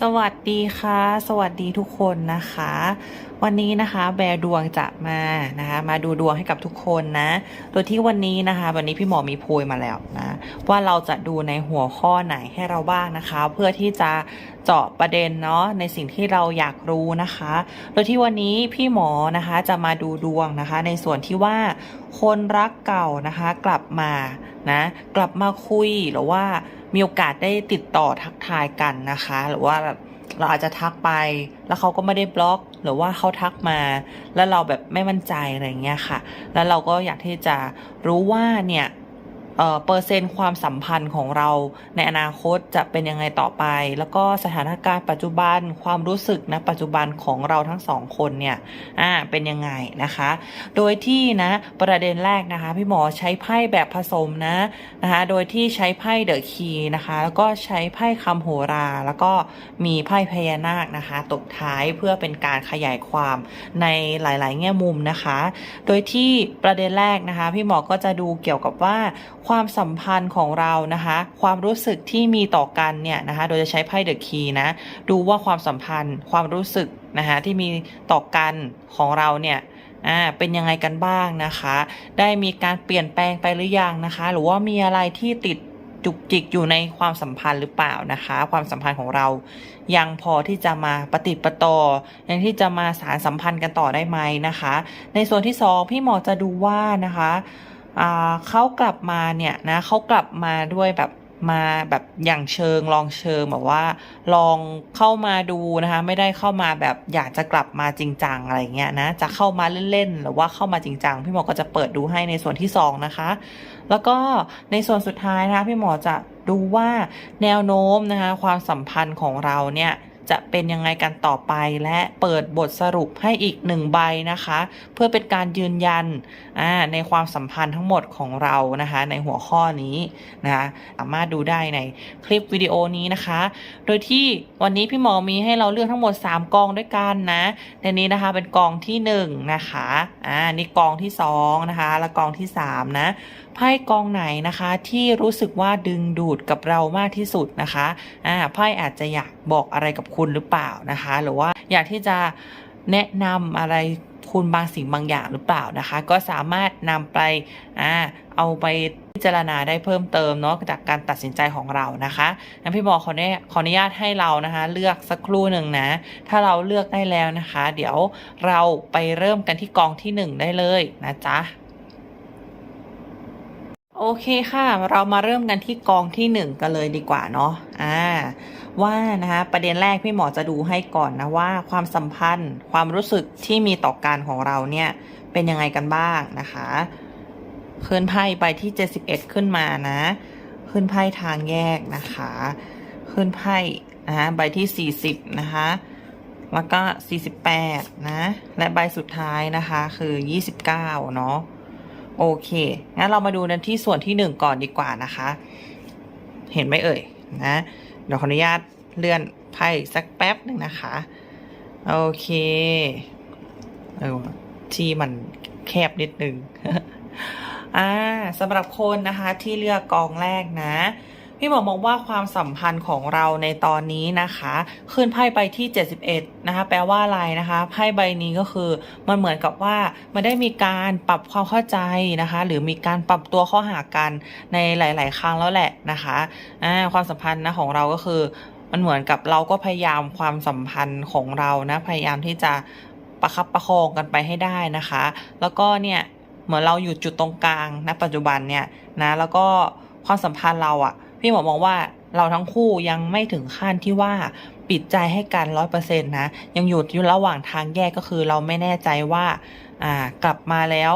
สวัสดีค่ะ สวัสดีทุกคนนะคะ วันนี้นะคะ แบรดวงจะมานะคะ มาดูดวงให้กับทุกคนนะ โดยที่วันนี้นะคะ วันนี้พี่หมอมีโพยมาแล้วนะว่าเราจะดูในหัวข้อไหนให้เราบ้างนะคะ เพื่อที่จะเจาะประเด็นเนาะในสิ่งที่เราอยากรู้นะคะ โดยที่วันนี้พี่หมอนะคะจะมาดูดวงนะคะ ในส่วนที่ว่าคนรักเก่านะคะ กลับมานะ กลับมาคุยหรือว่า มีโอกาสได้ติดต่อทักทายกันนะคะ หรือว่าแบบเราอาจจะทักไป แล้วเขาก็ไม่ได้บล็อก หรือว่าเขาทักมา แล้วเราแบบไม่มั่นใจอะไรเงี้ยค่ะ แล้วเราก็อยากที่จะรู้ว่าเนี่ย เออเปอร์เซ็นต์ความสัมพันธ์ของเราในอนาคตจะเป็นยังไงต่อไป แล้วก็สถานการณ์ปัจจุบันความรู้สึกนะปัจจุบันของเราทั้งสองคนเนี่ยอ่าเป็นยังไงนะคะ โดยที่นะประเด็นแรกนะคะ พี่หมอใช้ไพ่แบบผสมนะนะคะโดยที่ใช้ไพ่เดอะคีนะคะ แล้วก็ใช้ไพ่คำโหรา แล้วก็มีไพ่พญานาคนะคะ ตกท้ายเพื่อเป็นการขยายความในหลาย ๆ แง่มุมนะคะ โดยที่ประเด็นแรกนะคะ พี่หมอก็จะดูเกี่ยวกับว่าความสัมพันธ์ของเรานะคะ ความรู้สึกที่มีต่อกันเนี่ยนะคะโดยจะใช้ไพ่เดอะคีนะ ดูว่าความสัมพันธ์ ความรู้สึกนะคะที่มีต่อกันของเราเนี่ยอ่าเป็นยังไงกันบ้างนะคะ ได้มีการเปลี่ยนแปลงไปหรือยังนะคะ หรือว่ามีอะไรที่ติดจุกจิกอยู่ในความสัมพันธ์หรือเปล่านะคะ ความสัมพันธ์ของเรา ยังพอที่จะมาปฏิประต่อยังที่จะมาสารสัมพันธ์กันต่อได้ไหมนะคะ ในส่วนที่สองพี่หมอจะดูว่านะคะ เขากลับมาเนี่ยนะเขากลับมาด้วยแบบมาแบบอย่างเชิงลองเชิงแบบว่า ลองเข้ามาดูนะคะ ไม่ได้เข้ามาแบบอยากจะกลับมาจริงจังอะไรเงี้ยนะจะเข้ามาเล่นๆหรือว่าเข้ามาจริงจังพี่หมอก็จะเปิดดูให้ในส่วนที่สองนะคะ แล้วก็ในส่วนสุดท้ายนะคะพี่หมอจะดูว่าแนวโน้มนะคะความสัมพันธ์ของเราเนี่ย จะเป็นยังไงกันต่อไป และเปิดบทสรุปให้อีกหนึ่งใบนะคะ เพื่อเป็นการยืนยันในความสัมพันธ์ทั้งหมดของเรานะคะ ในหัวข้อนี้นะคะสามารถดูได้ในคลิปวิดีโอนี้นะคะ โดยที่วันนี้พี่หมอมีให้เราเลือกทั้งหมด 3 กองด้วยกันนะในนี้นะคะเป็นกองที่ 1 นะคะอ่านี่กองที่2นะคะและกองที่3นะ ไพ่กองไหนนะคะที่รู้สึกว่าดึงดูดกับเรามากที่สุดนะคะอ่าไพ่อาจจะอยากบอกอะไรกับคุณหรือเปล่านะคะ หรือว่าอยากที่จะแนะนำอะไรคุณบางสิ่งบางอย่างหรือเปล่านะคะ ก็สามารถนำไปอ่าเอาไปพิจารณาได้เพิ่มเติมเนาะจากการตัดสินใจของเรานะคะงั้นพี่บอกขออนุญาตขออนุญาตให้เรานะคะ เลือกสักครู่หนึ่งนะ ถ้าเราเลือกได้แล้วนะคะ เดี๋ยวเราไปเริ่มกันที่กองที่หนึ่งได้เลยนะจ๊ะ โอเคค่ะ เรามาเริ่มกันที่กองที่หนึ่งกันเลยดีกว่าเนาะอ่าว่านะคะประเด็นแรกพี่หมอจะดูให้ก่อนนะว่า ความสัมพันธ์ ความรู้สึกที่มีต่อการของเราเนี่ยเป็นยังไงกันบ้างนะคะขึ้นไพ่ใบที่ 71 ขึ้นมานะขึ้นไพ่ทางแยกนะคะขึ้นไพ่นะคะใบที่ 40 นะคะแล้วก็ 48 นะ และใบสุดท้ายนะคะคือ 29 เนาะ โอเค งั้นเรามาดูในที่ส่วนที่หนึ่งก่อนดีกว่านะคะ เห็นไหมเอ่ยนะ เดี๋ยวขออนุญาตเลื่อนไพ่สักแป๊บหนึ่งนะคะ โอเค เออที่มันแคบนิดนึง อ่าสำหรับคนนะคะที่เลือกกองแรกนะ พี่หมอมองว่าความสัมพันธ์ของเราในตอนนี้นะคะขึ้นไพ่ใบที่ 71 นะคะ แปลว่าอะไรนะคะไพ่ใบนี้ก็คือมันเหมือนกับว่ามันได้มีการปรับความเข้าใจนะคะ หรือมีการปรับตัวเข้าหากันในหลาย ๆ ครั้งแล้วแหละนะคะอ่าความสัมพันธ์นะของเราก็คือ มันเหมือนกับเราก็พยายามความสัมพันธ์ของเรานะพยายามที่จะประคับประคองกันไปให้ได้นะคะ แล้วก็เนี่ยเหมือนเราอยู่จุดตรงกลางณปัจจุบันเนี่ยนะแล้วก็ความสัมพันธ์เราอะ พี่หมอมองว่าเราทั้งคู่ยังไม่ถึงขั้นที่ว่าปิดใจให้กันร้อยเปอร์เซ็นต์นะ ยังอยู่อยู่ระหว่างทางแยกก็คือเราไม่แน่ใจว่าอ่ากลับมาแล้ว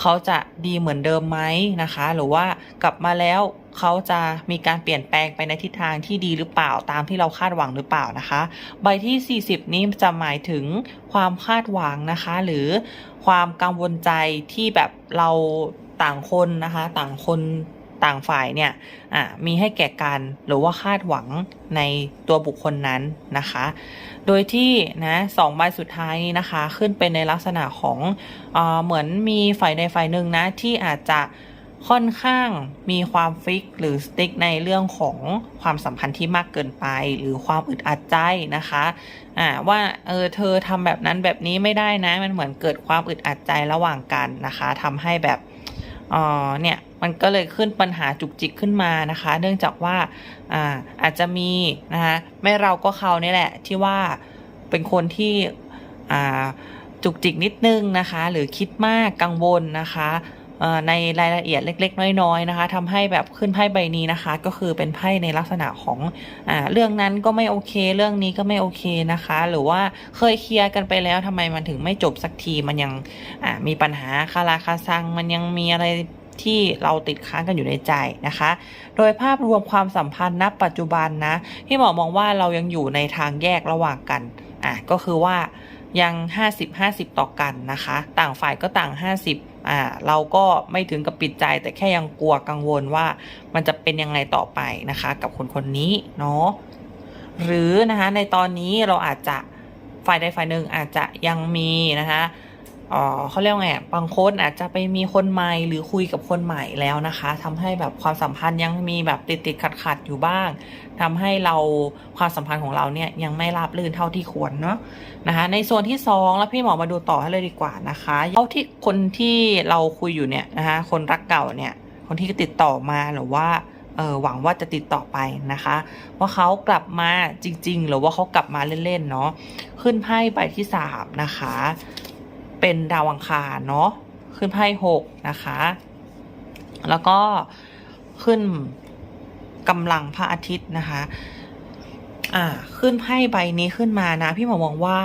เขาจะดีเหมือนเดิมไหมนะคะ หรือว่ากลับมาแล้วเขาจะมีการเปลี่ยนแปลงไปในทิศทางที่ดีหรือเปล่าตามที่เราคาดหวังหรือเปล่านะคะ ใบที่ 40 นี้จะหมายถึงความคาดหวังนะคะ หรือความกังวลใจที่แบบเราต่างคนนะคะ ต่างคน ต่างฝ่ายเนี่ยอะมีให้แก่กันหรือว่าคาดหวังในตัวบุคคลนั้นนะคะ โดยที่นะสองใบสุดท้ายนี้นะคะ ขึ้นเป็นในลักษณะของเออเหมือนมีฝ่ายใดฝ่ายหนึ่งนะที่อาจจะค่อนข้างมีความฟิกหรือสติ๊กในเรื่องของความสัมพันธ์ที่มากเกินไป หรือความอึดอัดใจนะคะอ่าว่าเออเธอทำแบบนั้นแบบนี้ไม่ได้นะ มันเหมือนเกิดความอึดอัดใจระหว่างกันนะคะทำให้แบบ เออเนี่ยมันก็เลยขึ้นปัญหาจุกจิกขึ้นมานะคะ เนื่องจากว่าอาอาจจะมีนะคะไม่เราก็เขาเนี่ยแหละที่ว่าเป็นคนที่จุกจิกนิดนึงนะคะ หรือคิดมากกังวลนะคะ ในรายละเอียดเล็ก ๆ น้อยๆนะคะทำให้แบบขึ้นไพ่ใบนี้นะคะ ก็คือเป็นไพ่ในลักษณะของอ่าเรื่องนั้นก็ไม่โอเค เรื่องนี้ก็ไม่โอเคนะคะ หรือว่าเคยเคลียร์กันไปแล้วทำไมมันถึงไม่จบสักทีมันยังอ่ามีปัญหาคาราคาซังมันยังมีอะไรที่เราติดค้างกันอยู่ในใจนะคะ โดยภาพรวมความสัมพันธ์ณปัจจุบันนะพี่หมอมองว่าเรายังอยู่ในทางแยกระหว่างกันอะก็คือว่ายัง 50 50 ต่อกันนะคะ ต่างฝ่ายก็ต่าง 50 อ่าเราก็ไม่ถึงกับปิดใจแต่แค่ยังกลัวกังวลว่ามันจะเป็นยังไงต่อไปนะคะ กับคนคนนี้เนาะหรือนะคะในตอนนี้เราอาจจะฝ่ายใดฝ่ายหนึ่งอาจจะยังมีนะคะ เขาเรียกไงบางคนอาจจะไปมีคนใหม่หรือคุยกับคนใหม่แล้วนะคะทำให้แบบความสัมพันธ์ยังมีแบบติดติดขัดขัดอยู่บ้างทำให้เราความสัมพันธ์ของเราเนี่ยยังไม่ราบรื่นเท่าที่ควรเนาะนะคะ ในส่วนที่สองแล้วพี่หมอมาดูต่อให้เลยดีกว่านะคะเท่าที่คนที่เราคุยอยู่เนี่ยนะคะคนรักเก่าเนี่ยคนที่ติดต่อมาหรือว่าเออหวังว่าจะติดต่อไปนะคะ ว่าเขากลับมาจริง ๆ หรือว่าเขากลับมาเล่นๆเนาะขึ้นไพ่ใบที่สามนะคะ เป็นดาวอังคารเนาะขึ้นไพ่หกนะคะ แล้วก็ขึ้นกำลังพระอาทิตย์นะคะ อ่า ขึ้นไพ่ใบนี้ขึ้นมานะ พี่หมอมองว่า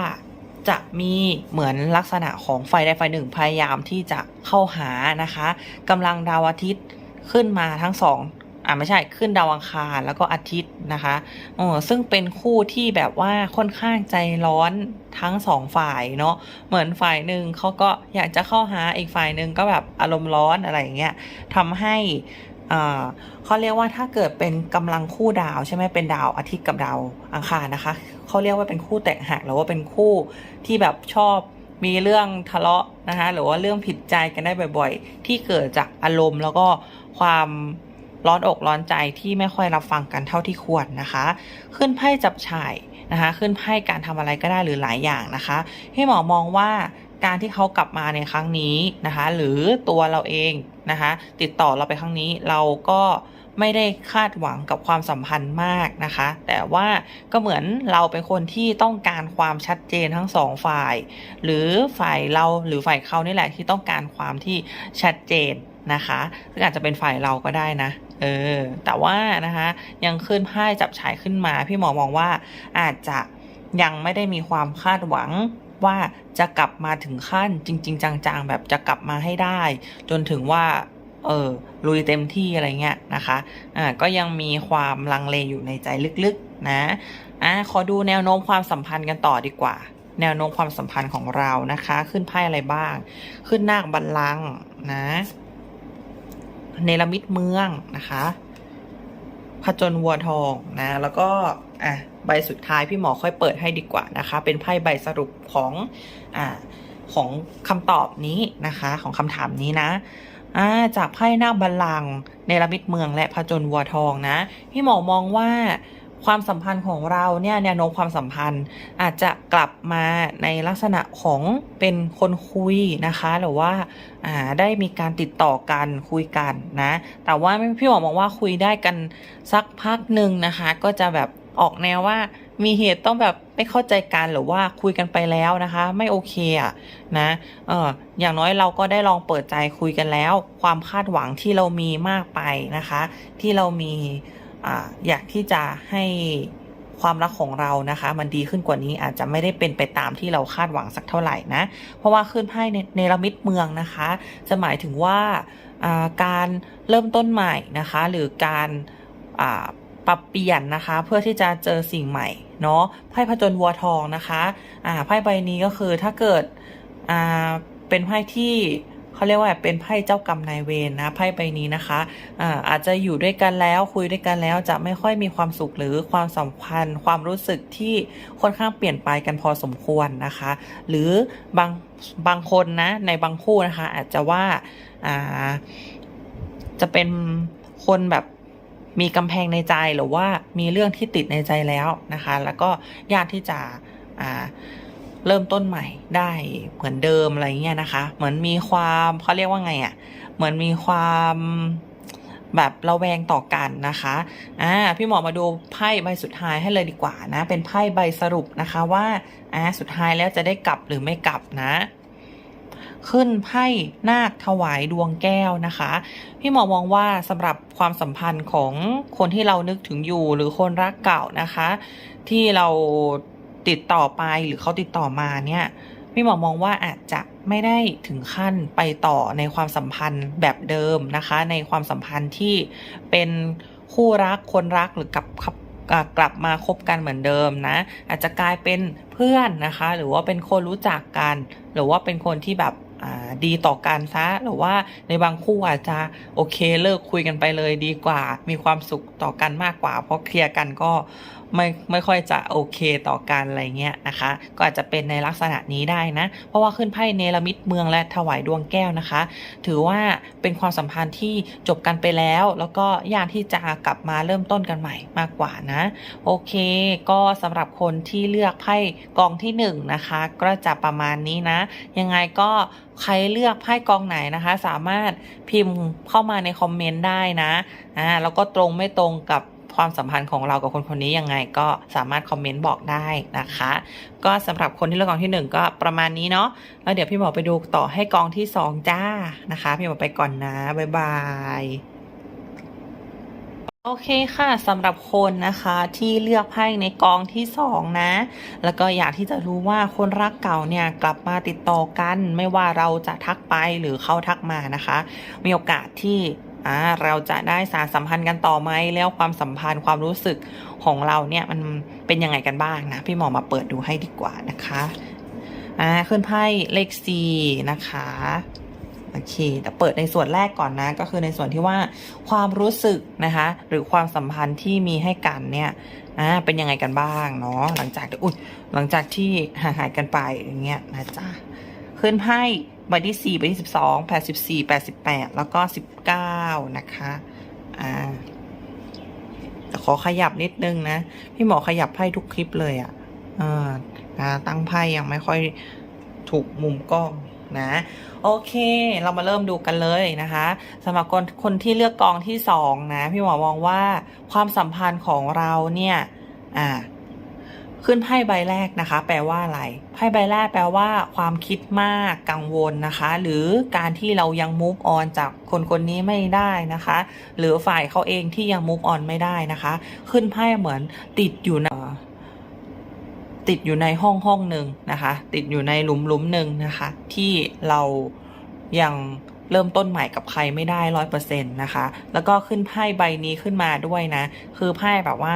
จะมีเหมือนลักษณะของไฟใดไฟหนึ่งพยายามที่จะเข้าหานะคะกำลังดาวอาทิตย์ขึ้นมาทั้งสอง อ่าไม่ใช่ขึ้นดาวอังคารแล้วก็อาทิตย์นะคะเออซึ่งเป็นคู่ที่แบบว่าค่อนข้างใจร้อนทั้งสองฝ่ายเนาะเหมือนฝ่ายหนึ่งเขาก็อยากจะเข้าหาอีกฝ่ายหนึ่งก็แบบอารมณ์ร้อนอะไรอย่างเงี้ยทำให้อ่าเขาเรียกว่าถ้าเกิดเป็นกำลังคู่ดาวใช่ไหมเป็นดาวอาทิตย์กับดาวอังคารนะคะเขาเรียกว่าเป็นคู่แตกหักหรือว่าเป็นคู่ที่แบบชอบมีเรื่องทะเลาะนะคะหรือว่าเรื่องผิดใจกันได้บ่อย ๆ ที่เกิดจากอารมณ์แล้วก็ความ ร้อนอกร้อนใจที่ไม่ค่อยรับฟังกันเท่าที่ควรนะคะ ขึ้นไพ่จับฉ่ายนะคะ ขึ้นไพ่การทำอะไรก็ได้หรือหลายอย่างนะคะให้หมอมองว่าการที่เขากลับมาในครั้งนี้นะคะ หรือตัวเราเองนะคะ ติดต่อเราไปครั้งนี้เราก็ไม่ได้คาดหวังกับความสัมพันธ์มากนะคะ แต่ว่าก็เหมือนเราเป็นคนที่ต้องการความชัดเจนทั้งสองฝ่าย หรือฝ่ายเราหรือฝ่ายเขานี่แหละที่ต้องการความที่ชัดเจน นะคะ ซึ่งอาจจะเป็นฝ่ายเราก็ได้นะ เออ แต่ว่านะคะ ยังขึ้นไพ่จับฉายขึ้นมา พี่หมอมองว่าอาจจะยังไม่ได้มีความคาดหวังว่าจะกลับมาถึงขั้นจริง ๆ จังๆ แบบจะกลับมาให้ได้ จนถึงว่า เออลุยเต็มที่อะไรเงี้ยนะคะอ่าก็ยังมีความลังเลอยู่ในใจลึกๆนะอ่าขอดูแนวโน้มความสัมพันธ์กันต่อดีกว่า แนวโน้มความสัมพันธ์ของเรานะคะ ขึ้นไพ่อะไรบ้าง ขึ้นนาคบัลลังก์นะ เนรมิตเมืองนะคะผจญวัวทองนะแล้วก็อะใบสุดท้ายพี่หมอค่อยเปิดให้ดีกว่านะคะ เป็นไพ่ใบสรุปของอ่าของคำตอบนี้นะคะ ของคำถามนี้นะอ่าจากไพ่หน้าบัลลังก์เนรมิตเมืองและผจญวัวทองนะ พี่หมอมองว่า ความสัมพันธ์ของเราเนี่ยแนวโน้มความสัมพันธ์อาจจะกลับมาในลักษณะของเป็นคนคุยนะคะหรือว่าาได้มีการติดต่อกันคุยกันนะ แต่ว่าพี่หมอมองว่าคุยได้กันสักพักหนึ่งนะคะ ก็จะแบบออกแนวว่ามีเหตุต้องแบบไม่เข้าใจกันหรือว่าคุยกันไปแล้วนะคะ ไม่โอเคอะนะเอออย่างน้อยเราก็ได้ลองเปิดใจคุยกันแล้ว ความคาดหวังที่เรามีมากไปนะคะ ที่เรามี ออยากที่จะให้ความรักของเรานะคะ มันดีขึ้นกว่านี้อาจจะไม่ได้เป็นไปตามที่เราคาดหวังสักเท่าไหร่นะ เพราะว่าขึ้นไพ่ในเนรมิตเมืองนะคะ จะหมายถึงว่าการเริ่มต้นใหม่นะคะ หรือการปรับเปลี่ยนนะคะ เพื่อที่จะเจอสิ่งใหม่เนาะไพ่ผจญวัวทองนะคะไพ่ใบนี้ก็คือถ้าเกิดเป็นไพ่ที่ เขาเรียกว่าเป็นไพ่เจ้ากรรมนายเวรนะไพ่ใบนี้นะคะอ่าอาจจะอยู่ด้วยกันแล้วคุยด้วยกันแล้วจะไม่ค่อยมีความสุขหรือความสัมพันธ์ ความรู้สึกที่ค่อนข้างเปลี่ยนไปกันพอสมควรนะคะ หรือบางบางคนนะในบางคู่นะคะ อาจจะว่าอ่าจะเป็นคนแบบมีกำแพงในใจหรือว่ามีเรื่องที่ติดในใจแล้วนะคะ แล้วก็ยากที่จะอ่า เริ่มต้นใหม่ได้เหมือนเดิมอะไรเงี้ยนะคะ เหมือนมีความเขาเรียกว่าไงอะ่ะ เหมือนมีความแบบระแวงต่อกันนะคะ อ่า พี่หมอมาดูไพ่ใบสุดท้ายให้เลยดีกว่านะ เป็นไพ่ใบสรุปนะคะว่า อ่า สุดท้ายแล้วจะได้กลับหรือไม่กลับนะ ขึ้นไพ่นาคถวายดวงแก้วนะคะ พี่หมอมองว่าสำหรับความสัมพันธ์ของคนที่เรานึกถึงอยู่หรือคนรักเก่านะคะ ที่เรา ติดต่อไปหรือเขาติดต่อมาเนี่ยพี่หมอมองว่าอาจจะไม่ได้ถึงขั้นไปต่อในความสัมพันธ์แบบเดิมนะคะ ในความสัมพันธ์ที่เป็นคู่รักคนรักหรือกลับกลับกลับมาคบกันเหมือนเดิมนะ อาจจะกลายเป็นเพื่อนนะคะ หรือว่าเป็นคนรู้จักกัน หรือว่าเป็นคนที่แบบดีต่อกันซะหรือว่าในบางคู่อาจจะโอเคเลิกคุยกันไปเลยดีกว่า มีความสุขต่อกันมากกว่า เพราะเคลียร์กันก็ ไม่ไม่ค่อยจะโอเคต่อกันอะไรเงี้ยนะคะ ก็อาจจะเป็นในลักษณะนี้ได้นะ เพราะว่าขึ้นไพ่เนรมิตเมืองและถวายดวงแก้วนะคะ ถือว่าเป็นความสัมพันธ์ที่จบกันไปแล้ว แล้วก็ยากที่จะกลับมาเริ่มต้นกันใหม่มากกว่านะ โอเค ก็สำหรับคนที่เลือกไพ่กองที่หนึ่งนะคะ ก็จะประมาณนี้นะ ยังไงก็ใครเลือกไพ่กองไหนนะคะ สามารถพิมพ์เข้ามาในคอมเมนต์ได้นะอ่าแล้วก็ตรงไม่ตรงกับ ความสัมพันธ์ของเรากับคนคนนี้ยังไงก็สามารถคอมเมนต์บอกได้นะคะ ก็สำหรับคนที่เลือกกองที่หนึ่งก็ประมาณนี้เนาะแล้วเดี๋ยวพี่หมอไปดูต่อให้กองที่สองจ้านะคะ พี่หมอไปก่อนนะบ๊ายบายโอเคค่ะสำหรับคนนะคะที่เลือกไพ่ในกองที่สองนะ แล้วก็อยากที่จะรู้ว่าคนรักเก่าเนี่ยกลับมาติดต่อกัน ไม่ว่าเราจะทักไปหรือเขาทักมานะคะ มีโอกาสที่ อ่าเราจะได้สารสัมพันธ์กันต่อไหมแล้วความสัมพันธ์ความรู้สึกของเราเนี่ยมันเป็นยังไงกันบ้างนะ พี่หมอมาเปิดดูให้ดีกว่านะคะอ่าขึ้นไพ่เลขสี่นะคะโอเคแต่เปิดในส่วนแรกก่อนนะ ก็คือในส่วนที่ว่าความรู้สึกนะคะ หรือความสัมพันธ์ที่มีให้กันเนี่ยอ่าเป็นยังไงกันบ้างเนาะหลังจากที่อุ้ยหลังจากที่ห่างหายกันไปอย่างเงี้ยนะจ๊ะขึ้นไพ่ ใบที่สี่ใบที่สิบสองแปดสิบสี่แปดสิบแปดแล้วก็สิบเก้านะคะอ่าแต่ขอขยับนิดนึงนะ พี่หมอขยับไพ่ทุกคลิปเลยอะ่ะอ่านะตั้งไพ่ยังไม่ค่อยถูกมุมกล้องนะ โอเค เรามาเริ่มดูกันเลยนะคะสำหรับคนคนที่เลือกกองที่สองนะ พี่หมอมองว่าความสัมพันธ์ของเราเนี่ย อ่า ขึ้นไพ่ใบแรกนะคะ แปลว่าอะไรไพ่ใบแรกแปลว่า ความคิดมากกังวลนะคะ หรือการที่เรายัง move on จากคนคนนี้ไม่ได้นะคะ หรือฝ่ายเขาเองที่ยัง move on ไม่ได้นะคะ ขึ้นไพ่เหมือนติดอยู่ในติดอยู่ในห้องห้องหนึ่งนะคะ ติดอยู่ในหลุมหลุมหนึ่งนะคะ ที่เรายังเริ่มต้นใหม่กับใครไม่ได้ร้อยเปอร์เซ็นต์นะคะ แล้วก็ขึ้นไพ่ใบนี้ขึ้นมาด้วยนะ คือไพ่แบบว่า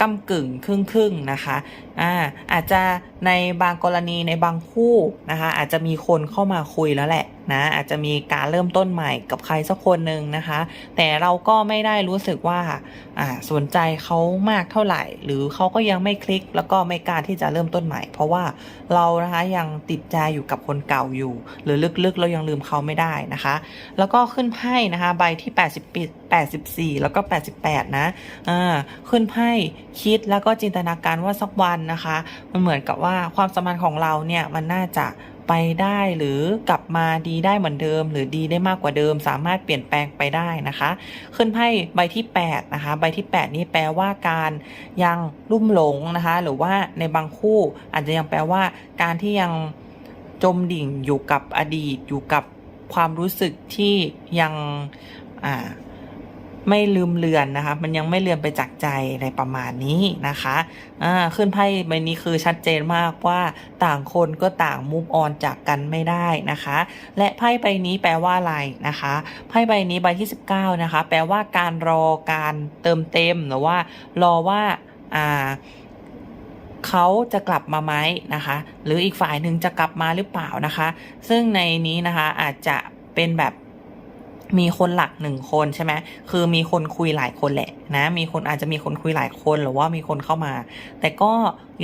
กำกึ่งครึ่งครึ่งนะคะอ่าอาจจะในบางกรณีในบางคู่นะคะ อาจจะมีคนเข้ามาคุยแล้วแหละ นะ อาจจะมีการเริ่มต้นใหม่กับใครสักคนหนึ่งนะคะ แต่เราก็ไม่ได้รู้สึกว่าอ่าสนใจเขามากเท่าไหร่ หรือเขาก็ยังไม่คลิกแล้วก็ไม่กล้าที่จะเริ่มต้นใหม่ เพราะว่าเรานะคะยังติดใจอยู่กับคนเก่าอยู่ หรือลึกๆเรายังลืมเขาไม่ได้นะคะ แล้วก็ขึ้นไพ่นะคะใบที่ 80ปี84 แล้วก็ 88 นะอ่าขึ้นไพ่คิดแล้วก็จินตนาการว่าสักวันนะคะ มันเหมือนกับว่าความสัมพันธ์ของเราเนี่ยมันน่าจะ ไปได้หรือกลับมาดีได้เหมือนเดิม หรือดีได้มากกว่าเดิม สามารถเปลี่ยนแปลงไปได้นะคะ ขึ้นไพ่ใบที่ 8 นะคะ ใบที่ 8 นี้แปลว่าการยังลุ่มหลงนะคะ หรือว่าในบางคู่อาจจะยังแปลว่า การที่ยังจมดิ่งอยู่กับอดีตอยู่กับความรู้สึกที่ยังอ่า ไม่ลืมเลือนนะคะ มันยังไม่เลือนไปจากใจในประมาณนี้นะคะอ่าขึ้นไพ่ใบนี้คือชัดเจนมากว่าต่างคนก็ต่างมูฟออนจากกันไม่ได้นะคะ และไพ่ใบนี้แปลว่าอะไรนะคะไพ่ใบนี้ใบที่ 19 นะคะ แปลว่าการรอการเติมเต็มหรือว่า รอว่าอ่าเขาจะกลับมาไหมนะคะ หรืออีกฝ่ายหนึ่งจะกลับมาหรือเปล่านะคะ ซึ่งในนี้นะคะอาจจะเป็นแบบ มีคนหลักหนึ่งคนใช่ไหมคือมีคนคุยหลายคนแหละนะ มีคนอาจจะมีคนคุยหลายคนหรือว่ามีคนเข้ามา แต่ก็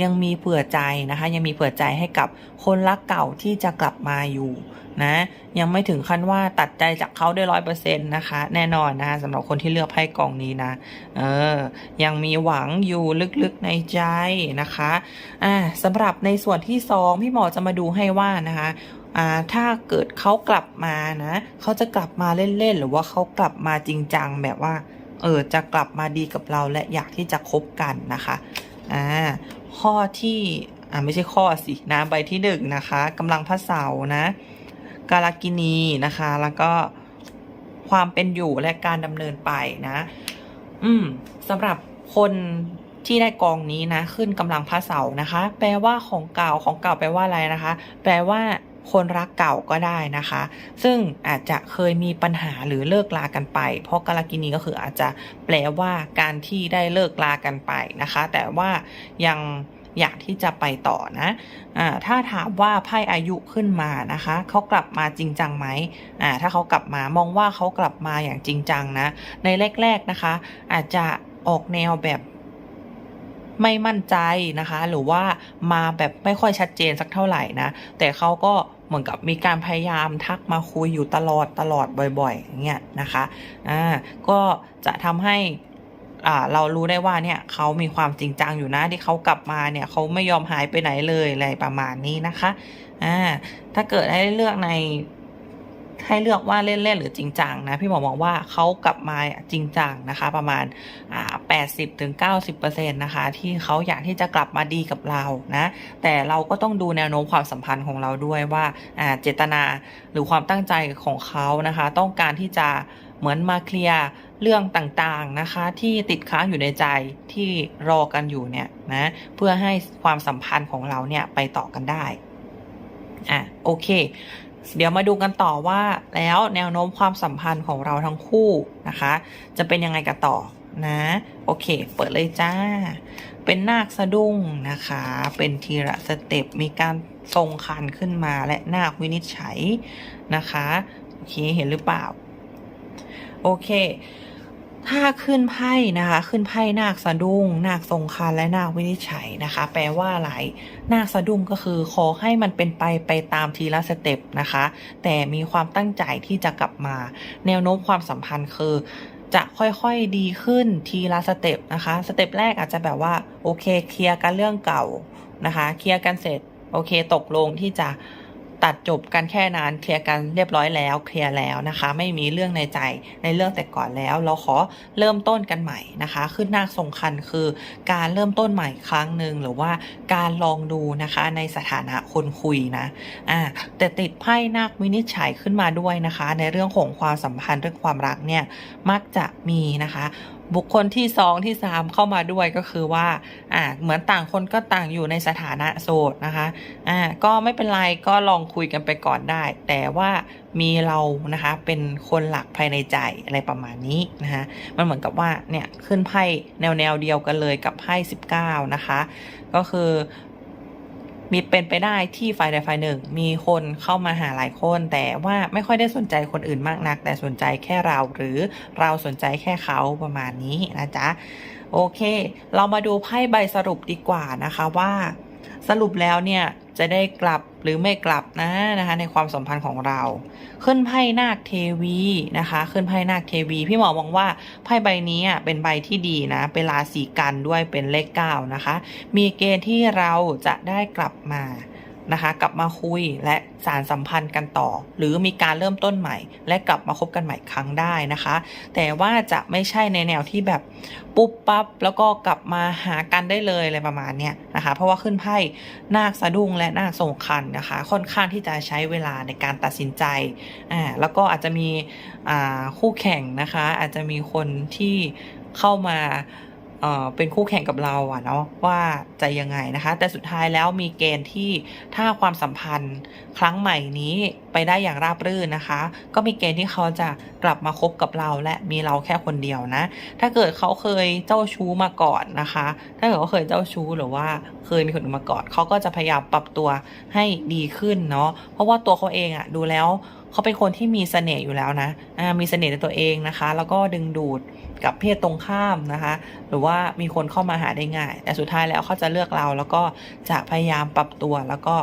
ยังมีเผื่อใจนะคะ ยังมีเผื่อใจให้กับคนรักเก่าที่จะกลับมาอยู่นะ ยังไม่ถึงขั้นว่าตัดใจจากเขาได้ร้อยเปอร์เซ็นต์นะคะ แน่นอนนะสำหรับคนที่เลือกไพ่กองนี้นะ เออ ยังมีหวังอยู่ลึกๆในใจนะคะ อ่าสำหรับในส่วนที่สองพี่หมอจะมาดูให้ว่านะคะ ถ้าเกิดเขากลับมานะเขาจะกลับมาเล่นๆ หรือว่าเขากลับมาจริงจังแบบว่า เออจะกลับมาดีกับเราและอยากที่จะคบกันนะคะอ่าข้อที่อ่าไม่ใช่ข้อสินะใบที่หนึ่งนะคะกำลังพระเสานะกาลกินีนะคะ แล้วก็ความเป็นอยู่และการดำเนินไปนะ อืมสำหรับคนที่ได้กองนี้นะ ขึ้นกำลังพระเสานะคะ แปลว่าของเก่าของเก่าแปลว่าอะไรนะคะ แปลว่า คนรักเก่าก็ได้นะคะ ซึ่งอาจจะเคยมีปัญหาหรือเลิกลากันไป เพราะกาลกินีก็คืออาจจะแปลว่าการที่ได้เลิกลากันไปนะคะ แต่ว่ายังอยากที่จะไปต่อนะอ่าถ้าถามว่าไพ่อายุขึ้นมานะคะ เขากลับมาจริงจังไหมอ่าถ้าเขากลับมามองว่าเขากลับมาอย่างจริงจังนะ ในแรก ๆนะคะ อาจจะออกแนวแบบไม่มั่นใจนะคะ หรือว่ามาแบบไม่ค่อยชัดเจนสักเท่าไหร่นะ แต่เขาก็ เหมือนกับมีการพยายามทักมาคุยอยู่ตลอดตลอดบ่อยๆอย่างเงี้ยนะคะอ่าก็จะทำให้อ่าเรารู้ได้ว่าเนี่ยเขามีความจริงจังอยู่นะที่เขากลับมาเนี่ยเขาไม่ยอมหายไปไหนเลยอะไรประมาณนี้นะคะอ่าถ้าเกิดให้เลือกใน ให้เลือกว่าเล่นๆหรือจริงจังนะพี่หมอมองว่าเขากลับมาจริงจังนะคะ ประมาณอ่า80ถึง90%นะคะ ที่เขาอยากที่จะกลับมาดีกับเรานะ แต่เราก็ต้องดูแนวโน้มความสัมพันธ์ของเราด้วยว่าอ่าเจตนาหรือความตั้งใจของเขานะคะ ต้องการที่จะเหมือนมาเคลียร์เรื่องต่างๆนะคะที่ติดค้างอยู่ในใจที่รอกันอยู่เนี่ยนะเพื่อให้ความสัมพันธ์ของเราเนี่ยไปต่อกันได้อะโอเค เดี๋ยวมาดูกันต่อว่าแล้วแนวโน้มความสัมพันธ์ของเราทั้งคู่นะคะ จะเป็นยังไงกันต่อนะ โอเค เปิดเลยจ้า เป็นนาคสะดุ้งนะคะ เป็นทีระสเต็ปมีการทรงคันขึ้นมาและนาควินิจฉัยนะคะ โอเค เห็นหรือเปล่า โอเค ถ้าขึ้นไพ่นะคะ ขึ้นไพ่นาคสะดุ้งนาคทรงคันและนาควินิจฉัยนะคะ แปลว่าอะไรนาคสะดุ้งก็คือขอให้มันเป็นไปไปตามทีละสเต็ปนะคะ แต่มีความตั้งใจที่จะกลับมา แนวโน้มความสัมพันธ์คือจะค่อยๆดีขึ้นทีละสเต็ปนะคะ สเต็ปแรกอาจจะแบบว่าโอเคเคลียร์กันเรื่องเก่านะคะ เคลียร์กันเสร็จโอเคตกลงที่จะ ตัดจบกันแค่นั้นเคลียร์กันเรียบร้อยแล้วเคลียร์แล้วนะคะ ไม่มีเรื่องในใจในเรื่องแต่ก่อนแล้ว เราขอเริ่มต้นกันใหม่นะคะ ขึ้นหนาคทรงคันคือ การเริ่มต้นใหม่ครั้งหนึ่งหรือว่าการลองดูนะคะในสถานะคนคุยนะอ่าแต่ติดไพ่นาควินิจฉัยขึ้นมาด้วยนะคะ ในเรื่องของความสัมพันธ์เรื่องความรักเนี่ยมักจะมีนะคะ บุคคลที่สองที่สามเข้ามาด้วยก็คือว่าอ่าเหมือนต่างคนก็ต่างอยู่ในสถานะโสดนะคะอ่าก็ไม่เป็นไรก็ลองคุยกันไปก่อนได้ แต่ว่ามีเรานะคะเป็นคนหลักภายในใจอะไรประมาณนี้นะคะมันเหมือนกับว่าเนี่ยขึ้นไพ่แนวแนวเดียวกันเลยกับไพ่สิบเก้านะคะก็คือ มีเป็นไปได้ที่ฝ่ายใดฝ่ายหนึ่ง มีคนเข้ามาหาหลายคน แต่ว่าไม่ค่อยได้สนใจคนอื่นมากนัก แต่สนใจแค่เราหรือเราสนใจแค่เขาประมาณนี้นะจ๊ะโอเค เรามาดูไพ่ใบสรุปดีกว่านะคะว่า สรุปแล้วเนี่ย จะได้กลับหรือไม่กลับนะนะคะ ในความสัมพันธ์ของเรา ขึ้นไพ่นาคเทวีนะคะ ขึ้นไพ่นาคเทวี พี่หมอมองว่าไพ่ใบนี้อะเป็นใบที่ดีนะ เป็นราศีกันด้วยเป็นเลขเก้านะคะ มีเกณฑ์ที่เราจะได้กลับมา นะคะ กลับมาคุยและสารสัมพันธ์กันต่อ หรือมีการเริ่มต้นใหม่ และกลับมาคบกันใหม่ครั้งได้นะคะ แต่ว่าจะไม่ใช่ในแนวที่แบบปุ๊บปั๊บแล้วก็กลับมาหากันได้เลยอะไรประมาณเนี้ยนะคะ เพราะว่าขึ้นไพ่นาคสะดุ้งและนาคทรงคันนะคะ ค่อนข้างที่จะใช้เวลาในการตัดสินใจอ่าแล้วก็อาจจะมีอ่าคู่แข่งนะคะ อาจจะมีคนที่เข้ามา เออเป็นคู่แข่งกับเราอะเนาะว่าจะยังไงนะคะ แต่สุดท้ายแล้วมีเกณฑ์ที่ถ้าความสัมพันธ์ครั้งใหม่นี้ไปได้อย่างราบรื่นนะคะ ก็มีเกณฑ์ที่เขาจะกลับมาคบกับเราและมีเราแค่คนเดียวนะ ถ้าเกิดเขาเคยเจ้าชู้มาก่อนนะคะ ถ้าเกิดเขาเคยเจ้าชู้หรือว่าเคยมีคนอื่นมาก่อนเขาก็จะพยายามปรับตัวให้ดีขึ้นเนาะเพราะว่าตัวเขาเองอะดูแล้ว เขาเป็นคนที่มีเสน่ห์อยู่แล้วนะมีเสน่ห์ในตัวเองนะคะ แล้วก็ดึงดูดกับเพศตรงข้ามนะคะ หรือว่ามีคนเข้ามาหาได้ง่าย แต่สุดท้ายแล้วเขาจะเลือกเรา แล้วก็จะพยายามปรับตัวแล้วก็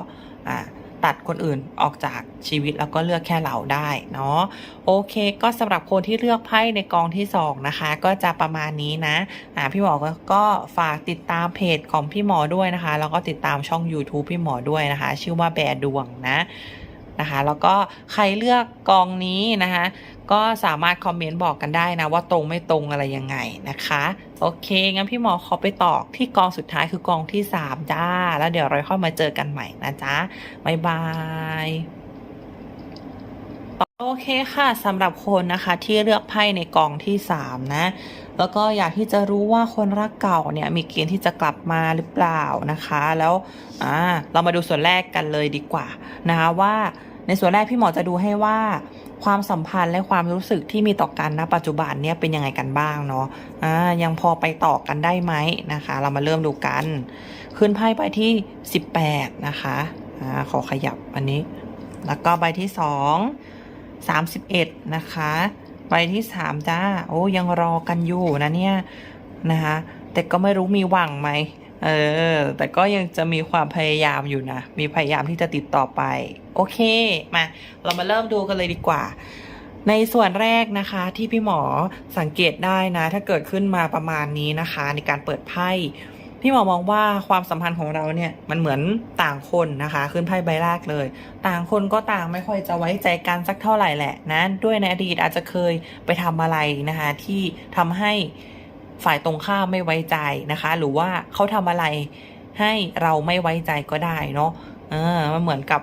ตัดคนอื่นออกจากชีวิตแล้วก็เลือกแค่เราได้เนาะโอเคก็สำหรับคนที่เลือกไพ่ในกองที่สองนะคะ ก็จะประมาณนี้นะอ่าพี่หมอก็ก็ฝากติดตามเพจของพี่หมอด้วยนะคะ แล้วก็ติดตามช่อง YouTube พี่หมอด้วยนะคะ ชื่อว่าแบร์ดวงนะ นะคะ แล้วก็ใครเลือกกองนี้นะคะก็สามารถคอมเมนต์บอกกันได้นะ ว่าตรงไม่ตรงอะไรยังไงนะคะ โอเค งั้นพี่หมอขอไปต่อที่กองสุดท้ายคือกองที่ 3 จ้า แล้วเดี๋ยวเราค่อยมาเจอกันใหม่นะจ๊ะบ๊ายบายโอเคค่ะสำหรับคนนะคะที่เลือกไพ่ในกองที่ 3 นะ แล้วก็อยากที่จะรู้ว่าคนรักเก่าเนี่ยมีเกณฑ์ที่จะกลับมาหรือเปล่านะคะ แล้วอ่าเรามาดูส่วนแรกกันเลยดีกว่านะคะว่าในส่วนแรกพี่หมอจะดูให้ว่าความสัมพันธ์และความรู้สึกที่มีต่อกันณปัจจุบันเนี่ยเป็นยังไงกันบ้างเนาะอ่ายังพอไปต่อกันได้ไหมนะคะ เรามาเริ่มดูกัน ขึ้นไพ่ใบที่ 18 นะคะอ่าขอขยับอันนี้ แล้วก็ใบที่ 2 31 นะคะ ใบที่3จ้า โอ้ยังรอกันอยู่นะเนี่ยนะคะ แต่ก็ไม่รู้มีหวังไหมเออ แต่ก็ยังจะมีความพยายามอยู่นะ มีพยายามที่จะติดต่อไป โอเค มา เรามาเริ่มดูกันเลยดีกว่า ในส่วนแรกนะคะ ที่พี่หมอสังเกตได้นะ ถ้าเกิดขึ้นมาประมาณนี้นะคะ ในการเปิดไพ่ พี่หมอมองว่าความสัมพันธ์ของเราเนี่ยมันเหมือนต่างคนนะคะ ขึ้นไพ่ใบแรกเลย ต่างคนก็ต่างไม่ค่อยจะไว้ใจกันสักเท่าไหร่แหละนะ ด้วยในอดีตอาจจะเคยไปทำอะไรนะคะ ที่ทำให้ฝ่ายตรงข้ามไม่ไว้ใจนะคะ หรือว่าเขาทำอะไรให้เราไม่ไว้ใจก็ได้เนาะเออมันเหมือนกับ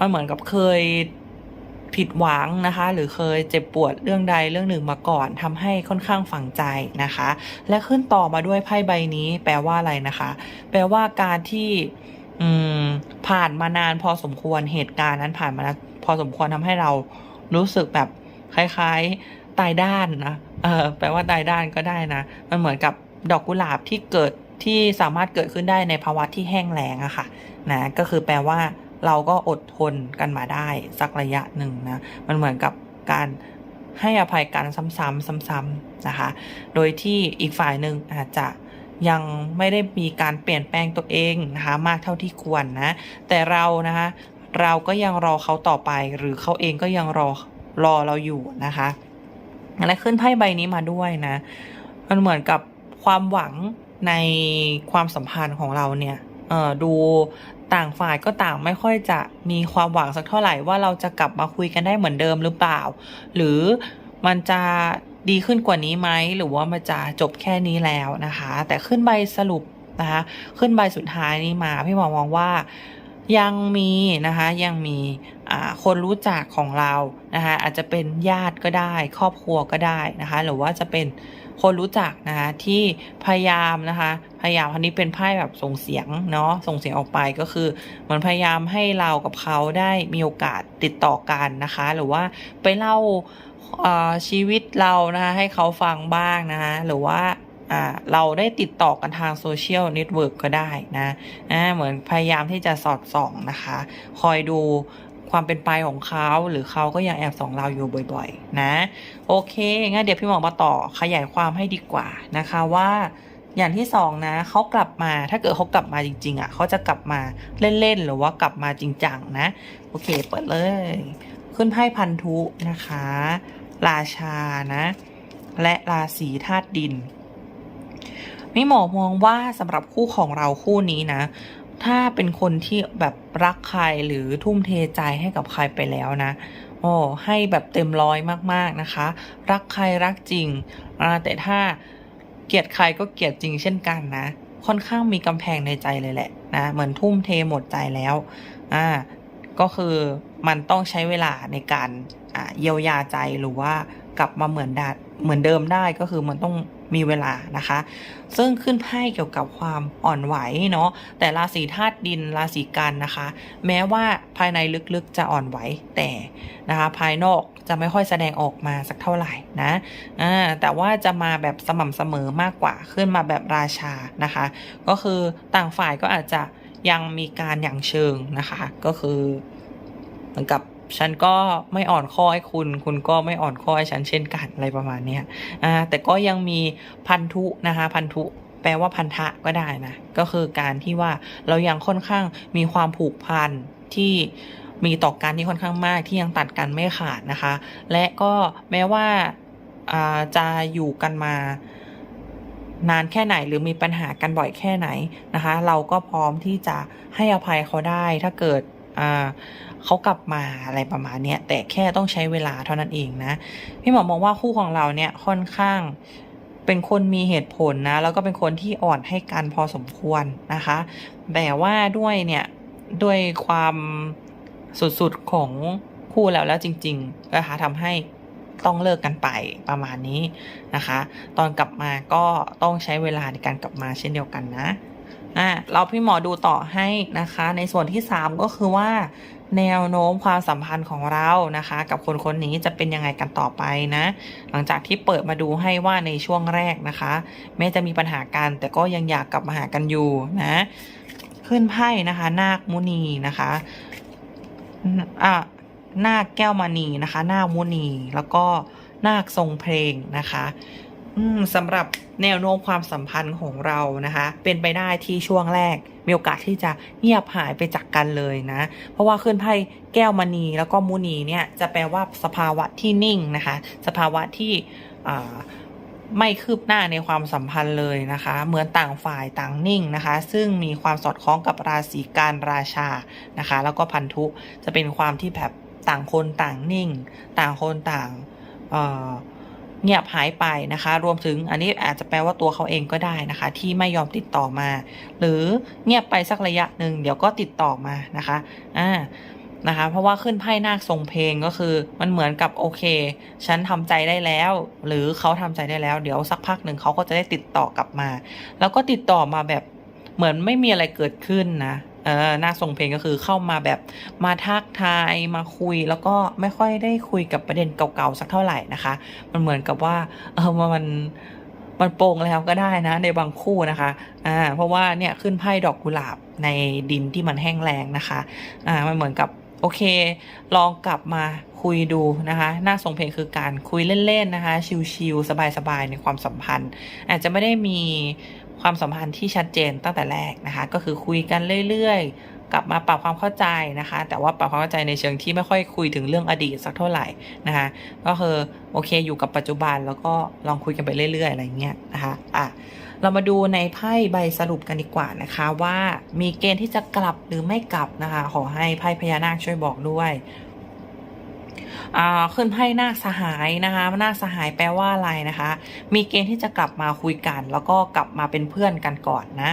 มันเหมือนกับเคย ผิดหวังนะคะ หรือเคยเจ็บปวดเรื่องใดเรื่องหนึ่งมาก่อนทำให้ค่อนข้างฝังใจนะคะ และขึ้นต่อมาด้วยไพ่ใบนี้แปลว่าอะไรนะคะ แปลว่าการที่ผ่านมานานพอสมควรเหตุการณ์นั้นผ่านมานานพอสมควรทำให้เรารู้สึกแบบคล้ายๆตายด้านนะเออแปลว่าตายด้านก็ได้นะ มันเหมือนกับดอกกุหลาบที่เกิดที่สามารถเกิดขึ้นได้ในภาวะที่แห้งแล้งอะค่ะนะก็คือแปลว่า เราก็อดทนกันมาได้สักระยะหนึ่งนะ มันเหมือนกับการให้อภัยกันซ้ำๆซ้ำๆนะคะ โดยที่อีกฝ่ายหนึ่งอาจจะยังไม่ได้มีการเปลี่ยนแปลงตัวเองนะคะมากเท่าที่ควรนะ แต่เรานะคะ เราก็ยังรอเขาต่อไป หรือเขาเองก็ยังรอรอเราอยู่นะคะและขึ้นไพ่ใบนี้มาด้วยนะ มันเหมือนกับความหวังในความสัมพันธ์ของเราเนี่ยดู ต่างฝ่ายก็ต่างไม่ค่อยจะมีความหวังสักเท่าไหร่ว่าเราจะกลับมาคุยกันได้เหมือนเดิมหรือเปล่า หรือมันจะดีขึ้นกว่านี้ไหมหรือว่ามันจะจบแค่นี้แล้วนะคะ แต่ขึ้นใบสรุปนะคะขึ้นใบสุดท้ายนี้มาพี่หมอมองว่ายังมีนะคะยังมีคนรู้จักของเรานะคะอาจจะเป็นญาติก็ได้ ครอบครัวก็ได้นะคะหรือว่าจะเป็น คนรู้จักนะคะที่พยายามนะคะพยายามอันนี้เป็นไพ่แบบส่งเสียงเนาะส่งเสียงออกไปก็คือเหมือนพยายามให้เรากับเขาได้มีโอกาสติดต่อกันนะคะ หรือว่าไปเล่าชีวิตเรานะคะให้เขาฟังบ้างนะคะหรือว่าเราได้ติดต่อกันทางโซเชียลเน็ตเวิร์กก็ได้นะเหมือนพยายามที่จะสอดส่องนะคะ คอยดู ความเป็นไปของเขาหรือเขาก็ยังแอบส่องเราอยู่บ่อยๆ นะ โอเคงั้นเดี๋ยวพี่หมอมาต่อขยายความให้ดีกว่านะคะว่าอย่างที่สองนะเขากลับมาถ้าเกิดเขากลับมาจริง ๆ อะเขาจะกลับมาเล่นๆหรือว่ากลับมาจริงจังนะ โอเค เปิดเลย ขึ้นไพ่พันธุนะคะ ราชานะ และราศีธาตุดินมิหมอมองว่าสำหรับคู่ของเราคู่นี้นะ ถ้าเป็นคนที่แบบรักใครหรือทุ่มเทใจให้กับใครไปแล้วนะโอ้ให้แบบเต็มร้อยมากๆนะคะ รักใครรักจริงแต่ถ้าเกลียดใครก็เกลียดจริงเช่นกันนะ ค่อนข้างมีกำแพงในใจเลยแหละนะเหมือนทุ่มเทหมดใจแล้วอ่าก็คือมันต้องใช้เวลาในการเยียวยาใจหรือว่ากลับมาเหมือนดเหมือนเดิมได้ก็คือมันต้อง มีเวลานะคะ ซึ่งขึ้นไพ่เกี่ยวกับความอ่อนไหวเนาะแต่ราศีธาตุดินราศีกันนะคะ แม้ว่าภายในลึกๆจะอ่อนไหวแต่นะคะ ภายนอกจะไม่ค่อยแสดงออกมาสักเท่าไหร่นะอ่าแต่ว่าจะมาแบบสม่ำเสมอมากกว่าขึ้นมาแบบราชานะคะ ก็คือต่างฝ่ายก็อาจจะยังมีการอย่างเชิงนะคะ ก็คือเหมือนกับ ฉันก็ไม่อ่อนข้อให้คุณ คุณก็ไม่อ่อนข้อให้ฉันเช่นกันอะไรประมาณนี้อ่าแต่ก็ยังมีพันธุนะคะพันธุแปลว่าพันธะก็ได้นะ ก็คือการที่ว่าเรายังค่อนข้างมีความผูกพันที่มีต่อกันที่ค่อนข้างมากที่ยังตัดกันไม่ขาดนะคะ และก็แม้ว่าาจะอยู่กันมานานแค่ไหนหรือมีปัญหากันบ่อยแค่ไหนนะคะ เราก็พร้อมที่จะให้อภัยเขาได้ถ้าเกิดอ เขากลับมาอะไรประมาณเนี้ยแต่แค่ต้องใช้เวลาเท่านั้นเองนะ พี่หมอมองว่าคู่ของเราเนี่ยค่อนข้างเป็นคนมีเหตุผลนะ แล้วก็เป็นคนที่อ่อนให้กันพอสมควรนะคะ แต่ว่าด้วยเนี่ยด้วยความสุดๆของคู่แล้วแล้วจริงๆนะคะทำให้ต้องเลิกกันไปประมาณนี้นะคะ ตอนกลับมาก็ต้องใช้เวลาในการกลับมาเช่นเดียวกันนะอะเราพี่หมอดูต่อให้นะคะ ในส่วนที่ 3 ก็คือว่า แนวโน้มความสัมพันธ์ของเรานะคะ กับคนคนนี้จะเป็นยังไงกันต่อไปนะ หลังจากที่เปิดมาดูให้ว่าในช่วงแรกนะคะ แม้จะมีปัญหากันแต่ก็ยังอยากกลับมาหากันอยู่นะ ขึ้นไพ่นะคะ นาคมุนีนะคะอะนาคแก้วมณีนะคะ นาคมุนีแล้วก็นาคทรงเพลงนะคะอืมสำหรับแนวโน้มความสัมพันธ์ของเรานะคะ เป็นไปได้ที่ช่วงแรก มีโอกาสที่จะเงียบหายไปจากกันเลยนะ เพราะว่าขึ้นไพ่แก้วมณีแล้วก็มุนีเนี่ยจะแปลว่าสภาวะที่นิ่งนะคะ สภาวะที่ไม่คืบหน้าในความสัมพันธ์เลยนะคะ เหมือนต่างฝ่ายต่างนิ่งนะคะ ซึ่งมีความสอดคล้องกับราศีการราชานะคะ แล้วก็พันธุจะเป็นความที่แบบต่างคนต่างนิ่ง ต่างคนต่างเอ่อ เงียบหายไปนะคะ รวมถึงอันนี้อาจจะแปลว่าตัวเขาเองก็ได้นะคะ ที่ไม่ยอมติดต่อมา หรือเงียบไปสักระยะหนึ่งเดี๋ยวก็ติดต่อมานะคะอ่านะคะ เพราะว่าขึ้นไพ่นาคทรงเพลงก็คือ มันเหมือนกับโอเค ฉันทำใจได้แล้ว หรือเขาทำใจได้แล้ว เดี๋ยวสักพักหนึ่งเขาก็จะได้ติดต่อกลับมา แล้วก็ติดต่อมาแบบเหมือนไม่มีอะไรเกิดขึ้นนะ เออนาทรงเพลงก็คือเข้ามาแบบมาทักทายมาคุย แล้วก็ไม่ค่อยได้คุยกับประเด็นเก่าๆสักเท่าไหร่นะคะ มันเหมือนกับว่าเออมันมันโป่งแล้วก็ได้นะ ในบางคู่นะคะอ่าเพราะว่าเนี่ยขึ้นไพ่ดอกกุหลาบในดินที่มันแห้งแล้งนะคะอ่ามันเหมือนกับโอเค ลองกลับมาคุยดูนะคะหน้าทรงเพลงคือการคุยเล่นๆนะคะ ชิลๆสบายๆในความสัมพันธ์ อาจจะไม่ได้มี ความสัมพันธ์ที่ชัดเจนตั้งแต่แรกนะคะ ก็คือคุยกันเรื่อยๆ กลับมาปรับความเข้าใจนะคะ แต่ว่าปรับความเข้าใจในเชิงที่ไม่ค่อยคุยถึงเรื่องอดีตสักเท่าไหร่นะคะ ก็คือโอเคอยู่กับปัจจุบันแล้วก็ลองคุยกันไปเรื่อยๆ อะไรเงี้ยนะคะอะเรามาดูในไพ่ใบสรุปกันดีกว่านะคะ ว่ามีเกณฑ์ที่จะกลับหรือไม่กลับนะคะ ขอให้ไพ่พญานาคช่วยบอกด้วย ขึ้นไพ่นาคสหายนะคะนาคสหายแปลว่าอะไรนะคะ มีเกณฑ์ที่จะกลับมาคุยกัน แล้วก็กลับมาเป็นเพื่อนกันก่อนนะ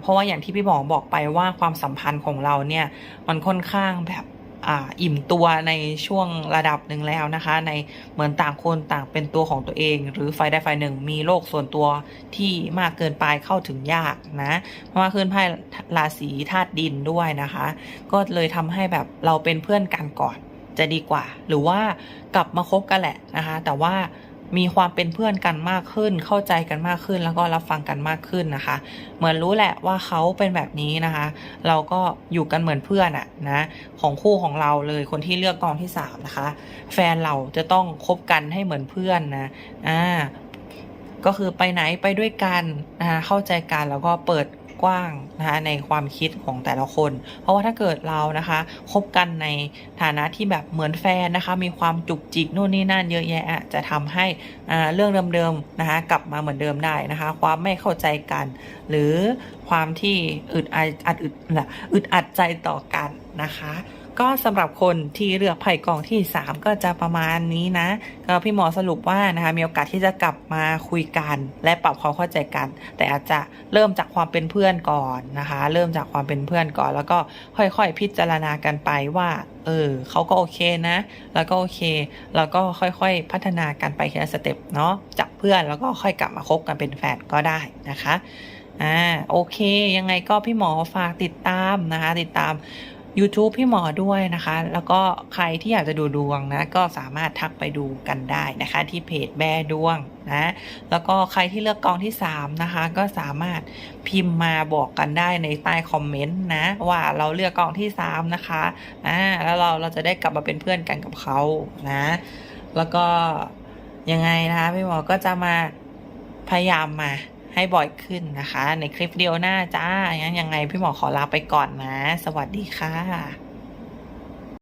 เพราะว่าอย่างที่พี่หมอบอกไปว่าความสัมพันธ์ของเราเนี่ยมันค่อนข้างแบบอ,อิ่มตัวในช่วงระดับหนึ่งแล้วนะคะ ในเหมือนต่างคนต่างเป็นตัวของตัวเอง หรือฝ่ายใดฝ่ายหนึ่งมีโลกส่วนตัวที่มากเกินไปเข้าถึงยากนะ เพราะว่าขึ้นไพ่ราศีธาตุดินด้วยนะคะ ก็เลยทำให้แบบเราเป็นเพื่อนกันก่อน จะดีกว่า หรือว่ากลับมาคบกันแหละนะคะ แต่ว่ามีความเป็นเพื่อนกันมากขึ้น เข้าใจกันมากขึ้น แล้วก็รับฟังกันมากขึ้นนะคะ เหมือนรู้แหละว่าเขาเป็นแบบนี้นะคะ เราก็อยู่กันเหมือนเพื่อนอะนะของคู่ของเราเลยคนที่เลือกกองที่สามนะคะ แฟนเราจะต้องคบกันให้เหมือนเพื่อนนะอ่าก็คือไปไหนไปด้วยกันนะคะเข้าใจกันแล้วก็เปิด กว้างนะคะในความคิดของแต่ละคน เพราะว่าถ้าเกิดเรานะคะคบกันในฐานะที่แบบเหมือนแฟนนะคะ มีความจุกจิกนู่นนี่นั่นเยอะแยะจะทำให้เรื่องเดิมๆนะคะกลับมาเหมือนเดิมได้นะคะ ความไม่เข้าใจกัน หรือความที่อึดอัดอึดอึดอัดใจต่อกันนะคะ ก็สำหรับคนที่เลือกไผ่กองที่ 3 ก็จะประมาณนี้นะก็พี่หมอสรุปว่านะคะมีโอกาสที่จะกลับมาคุยกัน และปรับความเข้าใจกัน แต่อาจจะเริ่มจากความเป็นเพื่อนก่อนนะคะ เริ่มจากความเป็นเพื่อนก่อน แล้วก็ค่อยๆ พิจารณากันไปว่าเออเขาก็โอเคนะ แล้วก็โอเค แล้วก็ค่อยๆ พัฒนากันไปทีละสเต็ปเนาะจากเพื่อนแล้วก็ค่อยกลับมาคบกันเป็นแฟนก็ได้นะคะอ่าโอเค ยังไงก็พี่หมอฝากติดตามนะคะ ติดตาม YouTube พี่หมอด้วยนะคะ แล้วก็ใครที่อยากจะดูดวงนะก็สามารถทักไปดูกันได้นะคะ ที่เพจแบดวงนะแล้วก็ใครที่เลือกกองที่ 3 นะคะ ก็สามารถพิมพ์มาบอกกันได้ในใต้คอมเมนต์นะ ว่าเราเลือกกองที่ 3 นะคะอ่าแล้วเราเราจะได้กลับมาเป็นเพื่อนกันกับเขานะ แล้วก็ยังไงนะคะพี่หมอก็จะมาพยายามมา ให้บ่อยขึ้นนะคะ ในคลิปเดียวหน้าจ้างั้นยังไงพี่หมอขอลาไปก่อนนะ สวัสดีค่ะ